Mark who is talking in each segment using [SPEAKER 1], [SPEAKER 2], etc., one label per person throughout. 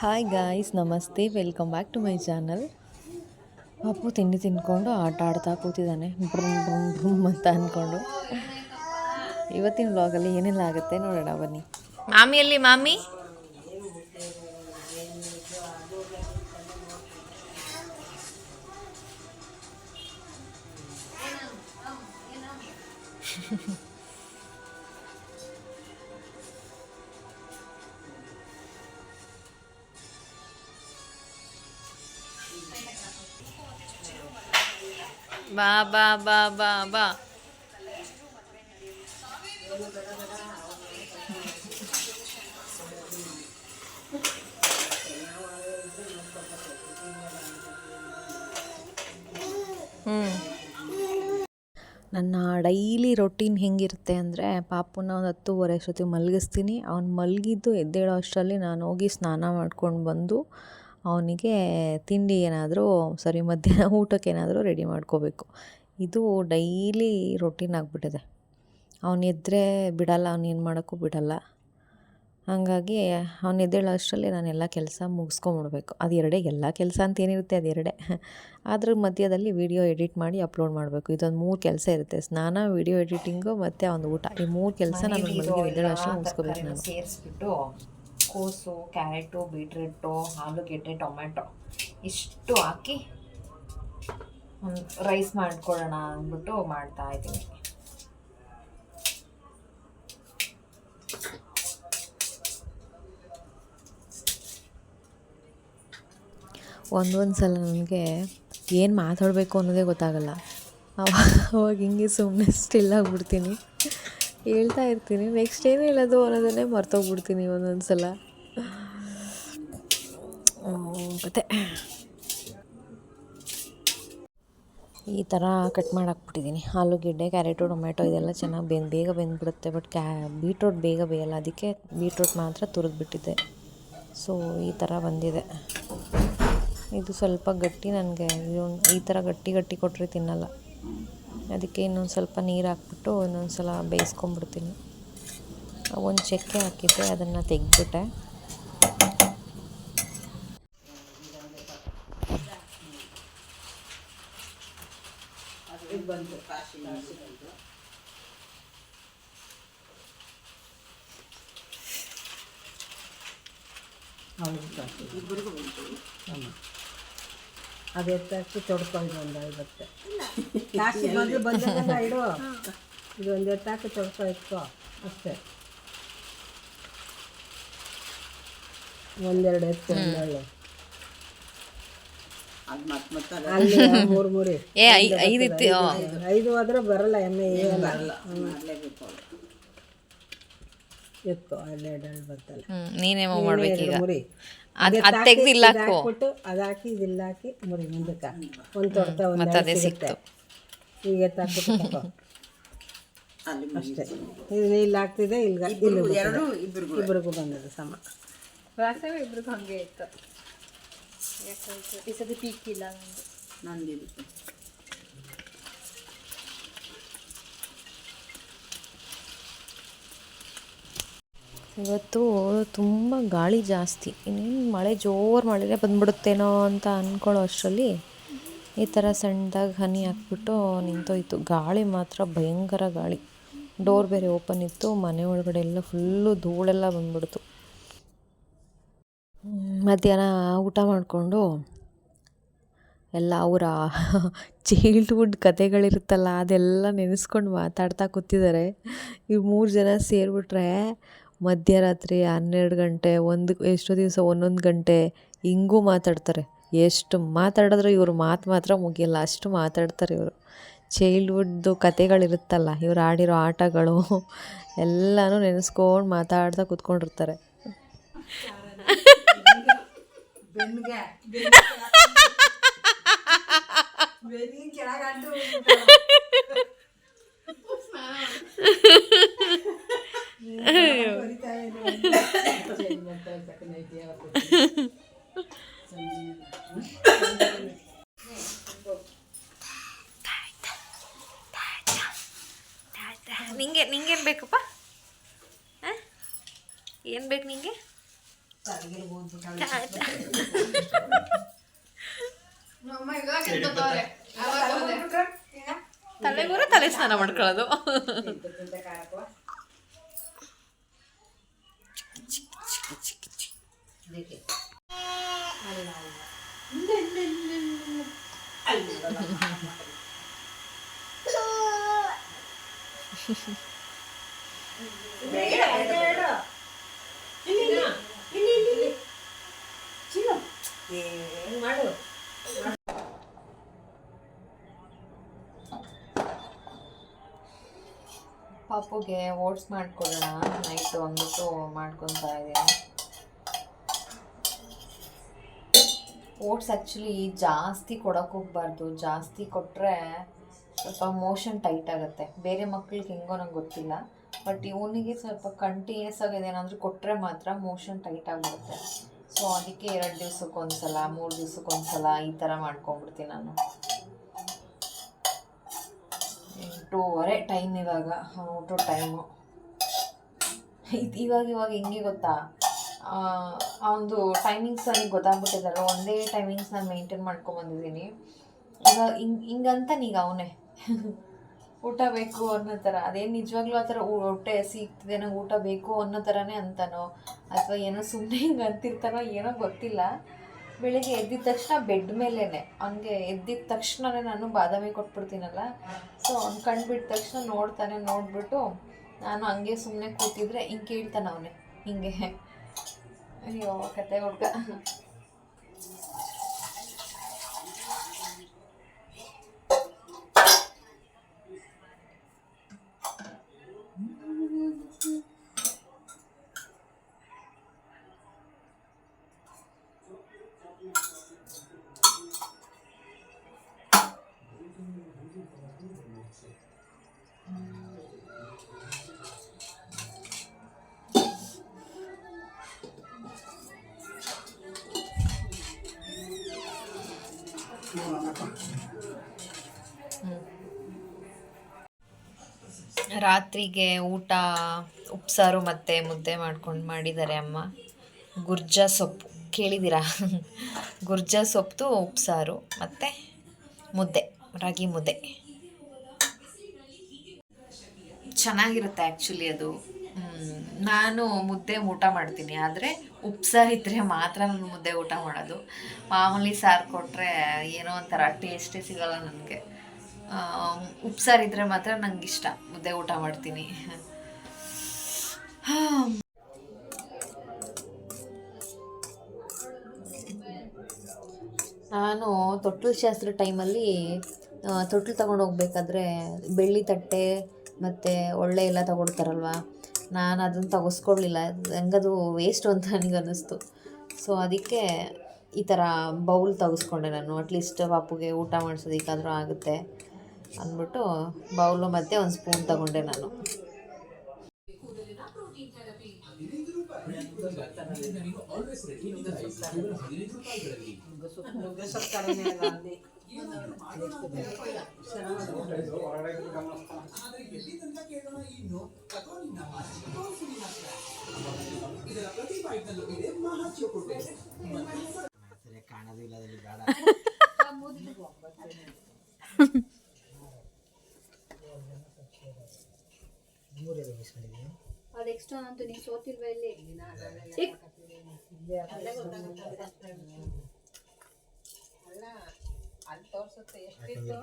[SPEAKER 1] Hi guys ನಮಸ್ತೆ. Welcome back to my channel ಪಾಪು ತಿಂಡಿ ತಿನ್ಕೊಂಡು ಆಟ ಆಡ್ತಾ ಕೂತಿದ್ದಾನೆ. ಬ್ರುಮ್ ಬ್ರುಮ್ ಬ್ರುಮ್ ಅಂತ ಅಂದ್ಕೊಂಡು ಇವತ್ತಿನ ವ್ಲಾಗಲ್ಲಿ ಏನೆಲ್ಲ ಆಗುತ್ತೆ ನೋಡೋಣ ಬನ್ನಿ.
[SPEAKER 2] ಮಾಮಿಯಲ್ಲಿ ಮಾಮಿ? ಬಾ ಬಾ ಬಾ ಬಾ ಬಾ.
[SPEAKER 1] ನನ್ನ ಡೈಲಿ ರೊಟೀನ್ ಹೆಂಗಿರುತ್ತೆ ಅಂದರೆ ಪಾಪುನ ಒಂದು ಹತ್ತುವರೆ ಅಷ್ಟೊತ್ತಿಗೆ ಮಲಗಿಸ್ತೀನಿ. ಅವ್ನು ಮಲಗಿದ್ದು ಎದ್ದೇಳೋ ಅಷ್ಟರಲ್ಲಿ ನಾನು ಹೋಗಿ ಸ್ನಾನ ಮಾಡ್ಕೊಂಡು ಬಂದು ಅವನಿಗೆ ತಿಂಡಿ ಏನಾದರೂ, ಸಾರಿ ಮಧ್ಯಾಹ್ನ ಊಟಕ್ಕೆ ಏನಾದರೂ ರೆಡಿ ಮಾಡ್ಕೋಬೇಕು. ಇದು ಡೈಲಿ ರೊಟೀನ್ ಆಗಿಬಿಟ್ಟಿದೆ. ಅವನು ಎದ್ದರೆ ಬಿಡಲ್ಲ, ಅವ್ನು ಏನು ಮಾಡೋಕ್ಕೂ ಬಿಡಲ್ಲ. ಹಾಗಾಗಿ ಅವನು ಎದ್ದೇಳೋ ಅಷ್ಟರಲ್ಲಿ ನಾನು ಎಲ್ಲ ಕೆಲಸ ಮುಗಿಸ್ಕೊಂಬಿಡ್ಬೇಕು. ಅದು ಎರಡೇ, ಎಲ್ಲ ಕೆಲಸ ಅಂತ ಏನಿರುತ್ತೆ ಎರಡೇ. ಅದ್ರ ಮಧ್ಯದಲ್ಲಿ ವಿಡಿಯೋ ಎಡಿಟ್ ಮಾಡಿ ಅಪ್ಲೋಡ್ ಮಾಡಬೇಕು. ಇದೊಂದು ಮೂರು ಕೆಲಸ ಇರುತ್ತೆ. ಸ್ನಾನ ವಿಡಿಯೋ ಎಡಿಟಿಂಗು ಮತ್ತು ಒಂದು ಊಟ. ಈ ಮೂರು ಕೆಲಸ ನಾನು ಎದ್ದೇಳೋ ಅಷ್ಟರಲ್ಲಿ ಮುಗಿಸ್ಕೋಬೇಕು ನಾನು.
[SPEAKER 2] ಸೇರಿಸ್ಬಿಟ್ಟು ಕೋಸು, ಕ್ಯಾರೆಟು, ಬೀಟ್ರೂಟು, ಆಲೂಗೆಡ್ಡೆ ಟೊಮೆಟೊ ಇಷ್ಟು ಹಾಕಿ ಒಂದು ರೈಸ್ ಮಾಡ್ಕೊಳ್ಳೋಣ ಅಂದ್ಬಿಟ್ಟು ಮಾಡ್ತಾ ಇದ್ದೀನಿ.
[SPEAKER 1] ಒಂದೊಂದು ಸಲ ನನಗೆ ಏನು ಮಾತಾಡಬೇಕು ಅನ್ನೋದೇ ಗೊತ್ತಾಗಲ್ಲ. ಅವಾಗ ಹಿಂಗೆ ಸುಮ್ಮನೆ ಸ್ಟಿಲ್ ಆಗಿಬಿಡ್ತೀನಿ. ಹೇಳ್ತಾ ಇರ್ತೀನಿ. ನೆಕ್ಸ್ಟ್ ಏನು ಹೇಳೋದು ಅನ್ನೋದನ್ನೇ ಮರ್ತೋಗ್ಬಿಡ್ತೀನಿ ಒಂದೊಂದು ಸಲ ಮತ್ತೆ. ಈ ಥರ ಕಟ್ ಮಾಡಾಕ್ಬಿಟ್ಟಿದ್ದೀನಿ ಆಲೂಗೆಡ್ಡೆ ಕ್ಯಾರೆಟು ಟೊಮೆಟೊ ಇದೆಲ್ಲ ಚೆನ್ನಾಗಿ ಬೆಂದು, ಬೇಗ ಬೆಂದ್ಬಿಡುತ್ತೆ. ಬಟ್ ಕ್ಯಾ ಬೀಟ್ರೋಟ್ ಬೇಗ ಬೇಯಲ್ಲ. ಅದಕ್ಕೆ ಬೀಟ್ರೋಟ್ ಮಾತ್ರ ತುರಿದ್ಬಿಟ್ಟಿದ್ದೆ. ಸೊ ಈ ಥರ ಬಂದಿದೆ. ಇದು ಸ್ವಲ್ಪ ಗಟ್ಟಿ ನನಗೆ. ಈ ಥರ ಗಟ್ಟಿ ಗಟ್ಟಿ ಕೊಟ್ಟರೆ ತಿನ್ನಲ್ಲ. ಅದಕ್ಕೆ ಇನ್ನೊಂದು ಸ್ವಲ್ಪ ನೀರು ಹಾಕ್ಬಿಟ್ಟು ಇನ್ನೊಂದು ಸಲ ಬೇಯಿಸ್ಕೊಂಬಿಡ್ತೀನಿ. ಒಂದು ಚಕ್ಕೆ ಹಾಕಿದ್ದೆ ಅದನ್ನು ತೆಗೆದ್ಬಿಟ್ಟೆ.
[SPEAKER 3] ಅದು ಎತ್ತಾಕಿ ತೊಡ್ಕೊಂಡು ಒಂದು ಐವತ್ತು. ಬಂದು ಮೊದಲು ಬಂದಾಗ ಇಡು. ಇದು ಒಂದು ಎತ್ತಾಕಿ ತೊಡ್ಕೊ ಇಟ್ಕೋ. ಅಷ್ಟೇ. ಒಂದೆರಡು ಎತ್ತು ಒಂದೆರಡು ಅಲ್ಲಿ ಮೂರು ಮೂರು
[SPEAKER 2] ಐದು ಇತ್ತು
[SPEAKER 3] ಐದು ಹೋದ್ರೆ ಬರಲ್ಲ ಎಮ್ಮೆ ಏನ ಎತ್ಕೋ ಎರಡು ಬರ್ತಲ್ಲ.
[SPEAKER 2] ನೀನೇ ಮಾಡ್ಬೇಕೀಗ
[SPEAKER 3] ಮುರಿ.
[SPEAKER 2] ಅದ್ ತೆಗ್ದು ಇಲ್ಲ ಹಾಕು
[SPEAKER 3] ಹಾಕ್ಬಿಟ್ಟು ಅದು ಹಾಕಿ ಇದಿಲ್ಲ ಹಾಕಿ ಮುರಿ ಮುಂದಕ್ಕೆ. ಒಂದು ತೊಡ್ತಾ ಒಂದು
[SPEAKER 2] ಅದೇ ಸಿಕ್ತು.
[SPEAKER 3] ಈಗ ಎತ್ತಾಕ್ಬಿಟ್ಟು. ಅಷ್ಟೇ. ಇದು ಇಲ್ಲಿ ಹಾಕ್ತಿದೆ ಇಲ್ಲಿ ಇಲ್ಲಿ ಇಬ್ಬರಿಗೂ ಬಂದದ್ದು ಸಮ.
[SPEAKER 1] ಇವತ್ತು ತುಂಬ ಗಾಳಿ ಜಾಸ್ತಿ. ಇನ್ನೇನು ಮಳೆ ಜೋರು ಮಳೆನೇ ಬಂದ್ಬಿಡುತ್ತೇನೋ ಅಂತ ಅಂದ್ಕೊಳ್ಳೋ ಅಷ್ಟರಲ್ಲಿ ಈ ಥರ ಸಣ್ಣದಾಗಿ ಹನಿ ಹಾಕ್ಬಿಟ್ಟು ನಿಂತೋಯ್ತು. ಗಾಳಿ ಮಾತ್ರ ಭಯಂಕರ ಗಾಳಿ. ಡೋರ್ ಬೇರೆ ಓಪನ್ ಇತ್ತು, ಮನೆ ಒಳಗಡೆ ಎಲ್ಲ ಫುಲ್ಲು ಧೂಳೆಲ್ಲ ಬಂದ್ಬಿಡ್ತು. ಮಧ್ಯಾಹ್ನ ಊಟ ಮಾಡಿಕೊಂಡು ಎಲ್ಲ ಅವರ ಚೈಲ್ಡ್ಹುಡ್ ಕತೆಗಳಿರುತ್ತಲ್ಲ ಅದೆಲ್ಲ ನೆನೆಸ್ಕೊಂಡು ಮಾತಾಡ್ತಾ ಕೂತಿದ್ದಾರೆ. ಇವು ಮೂರು ಜನ ಸೇರಿಬಿಟ್ರೆ ಮಧ್ಯರಾತ್ರಿ ಹನ್ನೆರಡು ಗಂಟೆ ಒಂದು ಎಷ್ಟೋ ದಿವಸ ಒಂದೊಂದು ಗಂಟೆ ಹಿಂಗೂ ಮಾತಾಡ್ತಾರೆ. ಎಷ್ಟು ಮಾತಾಡಿದ್ರು ಇವ್ರ ಮಾತು ಮಾತ್ರ ಮುಗಿಯಲ್ಲ ಅಷ್ಟು ಮಾತಾಡ್ತಾರೆ ಇವರು. ಚೈಲ್ಡ್ಹುಡ್ದು ಕತೆಗಳಿರುತ್ತಲ್ಲ ಇವ್ರು ಆಡಿರೋ ಆಟಗಳು ಎಲ್ಲನೂ ನೆನೆಸ್ಕೊಂಡು ಮಾತಾಡ್ತಾ ಕೂತ್ಕೊಂಡಿರ್ತಾರೆ.
[SPEAKER 2] ನಿಂಗೆ ನಿಂಗೇನು ಬೇಕಪ್ಪ? ಏನು ಬೇಕು ನಿಂಗೆ? ತಲೆಗೂರ ತಲೆ ಸ್ನಾನ ಮಾಡ್ಕೊಳ್ಳೋದು.
[SPEAKER 3] ಮಾಡು
[SPEAKER 2] ಪಾಪುಗೆ ಓಟ್ಸ್ ಮಾಡ್ಕೊಳ್ಳೋಣ ನೈಟ್ ಅಂದ್ಬಿಟ್ಟು ಮಾಡ್ಕೊತಾ ಇದ್ದೀನಿ ಓಟ್ಸ್ ಆ್ಯಕ್ಚುಲಿ ಜಾಸ್ತಿ ಹೋಗ್ಬಾರ್ದು. ಜಾಸ್ತಿ ಕೊಟ್ಟರೆ ಸ್ವಲ್ಪ ಮೋಷನ್ ಟೈಟ್ ಆಗುತ್ತೆ. ಬೇರೆ ಮಕ್ಳಿಗೆ ಹೆಂಗೋ ನಂಗೆ ಗೊತ್ತಿಲ್ಲ. ಬಟ್ ಇವನಿಗೆ ಸ್ವಲ್ಪ ಕಂಟಿನ್ಯೂಸ್ ಆಗಿ ಏನಾದರೂ ಕೊಟ್ಟರೆ ಮಾತ್ರ ಮೋಷನ್ ಟೈಟ್ ಆಗಿಬಿಡುತ್ತೆ ಸೊ ಅದಕ್ಕೆ ಎರಡು ದಿವ್ಸಕ್ಕೆ ಒಂದ್ಸಲ, ಮೂರು ದಿವ್ಸಕ್ಕೆ ಒಂದ್ಸಲ ಈ ಥರ ಮಾಡ್ಕೊಂಬಿಡ್ತೀನಿ ನಾನು. ಎಂಟೂವರೆ ಟೈಮ್ ಇವಾಗ. ಊಟ ಟೈಮು ಇವಾಗ ಇವಾಗ ಹೆಂಗೆ ಗೊತ್ತಾ? ಆ ಒಂದು ಟೈಮಿಂಗ್ಸ್ ನನಗೆ ಗೊತ್ತಾಗ್ಬಿಟ್ಟಿದ್ದಲ್ಲ ಒಂದೇ ಟೈಮಿಂಗ್ಸ್ ನಾನು ಮೇಂಟೈನ್ ಮಾಡ್ಕೊಂಬಂದಿದ್ದೀನಿ ಈಗ ಹಿಂಗೆ, ಹಿಂಗಂತ ನೀಗ ಅವನೇ. ಊಟ ಬೇಕು ಅನ್ನೋ ಥರ. ಅದೇನು ನಿಜವಾಗ್ಲೂ ಆ ಥರ ಹೊಟ್ಟೆ ಸಿಗ್ತಿದೆ ನಂಗೆ ಊಟ ಬೇಕು ಅನ್ನೋ ಥರನೇ ಅಂತಾನೋ, ಅಥವಾ ಏನೋ ಸುಮ್ಮನೆ ಹಿಂಗೆ ಅಂತಿರ್ತಾನೋ ಏನೋ ಗೊತ್ತಿಲ್ಲ. ಬೆಳಿಗ್ಗೆ ಎದ್ದಿದ ತಕ್ಷಣ ಬೆಡ್ ಮೇಲೇ ಹಂಗೆ ಎದ್ದಿದ ತಕ್ಷಣನೇ ನಾನು ಬಾದಾಮಿ ಕೊಟ್ಬಿಡ್ತೀನಲ್ಲ. ಸೊ ಅವ್ನು ಕಂಡುಬಿಟ್ಟ ತಕ್ಷಣ ನೋಡ್ತಾನೆ, ನೋಡ್ಬಿಟ್ಟು ನಾನು ಹಂಗೆ ಸುಮ್ಮನೆ ಕೂತಿದ್ರೆ ಹಿಂಗೆ ಕೇಳ್ತಾನೆ ಅವನೇ. ಹಿಂಗೆ. ಅಯ್ಯೋ ಕತೆ ಹುಡ್ಗ ರಾತ್ರಿಗೆ ಊಟ, ಉಪ್ಸಾರು ಮತ್ತು ಮುದ್ದೆ ಮಾಡ್ಕೊಂಡು ಮಾಡಿದ್ದಾರೆ ಅಮ್ಮ. ಗುರ್ಜ ಸೊಪ್ಪು. ಕೇಳಿದ್ದೀರಾ? ಗುರ್ಜ ಸೊಪ್ಪು, ಉಪ್ಸಾರು ಮತ್ತು ಮುದ್ದೆ, ರಾಗಿ ಮುದ್ದೆ. ಚೆನ್ನಾಗಿರುತ್ತೆ ಆ್ಯಕ್ಚುಲಿ ಅದು. ನಾನು ಮುದ್ದೆ ಊಟ ಮಾಡ್ತೀನಿ. ಆದರೆ ಉಪ್ಸಾರು ಇದ್ದರೆ ಮಾತ್ರ ನಾನು ಮುದ್ದೆ ಊಟ ಮಾಡೋದು. ಮಾಮೂಲಿ ಸಾರು ಕೊಟ್ಟರೆ ಏನೋ ಒಂಥರ ಟೇಸ್ಟೇ ಸಿಗಲ್ಲ ನನಗೆ. ಉಪ್ಸಾರು ಇದ್ರೆ ಮಾತ್ರ ನಂಗೆ ಇಷ್ಟ ಮುದ್ದೆ ಊಟ ಮಾಡ್ತೀನಿ. ನಾನು ತೊಟ್ಟಲು ಶಾಸ್ತ್ರ ಟೈಮಲ್ಲಿ ತೊಟ್ಟಲು ತಗೊಂಡು ಹೋಗ್ಬೇಕಾದ್ರೆ ಬೆಳ್ಳಿ ತಟ್ಟೆ ಮತ್ತು ಒಳ್ಳೆ ಎಲ್ಲ ತಗೊಳ್ತಾರಲ್ವಾ ನಾನು ಅದನ್ನು ತಗೋಸ್ಕೊಳ್ಳಿಲ್ಲ ಹೆಂಗದು ವೇಸ್ಟು ಅಂತ ನನಗೆ ಅನ್ನಿಸ್ತು ಸೊ ಅದಕ್ಕೆ ಈ ಥರ ಬೌಲ್ ತಗಸ್ಕೊಂಡೆ ನಾನು. ಅಟ್ಲೀಸ್ಟ್ ಪಾಪುಗೆ ಊಟ ಮಾಡಿಸೋದಕ್ಕಾದರೂ ಆಗುತ್ತೆ. ಅಂದ್ಬಿಟ್ಟು ಬೌಲು ಮತ್ತು ಒಂದು ಸ್ಪೂನ್ ತಗೊಂಡೆ ನಾನು.
[SPEAKER 3] ನುಗ್ಗೆ ಸೊಪ್ಪು
[SPEAKER 4] ಅದು ಎಕ್ಸ್ಟ್ರಾ ಅಂತ ನೀನು ಸೋತಿಲ್ವ ಇಲ್ಲಿ? ಅಲ್ಲ ಅಲ್ಲಿ ತೋರ್ಸುತ್ತೆ. ಎಷ್ಟಿತ್ತು?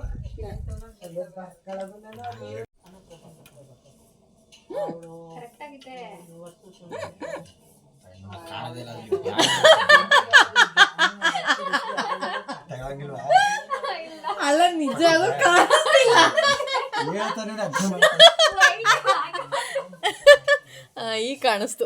[SPEAKER 2] ಅಲ್ಲ ನಿಜ ಅದು ಕಾಣಿಸ್ತಿಲ್ಲ ಈಗ ಕಾಣಿಸ್ತು.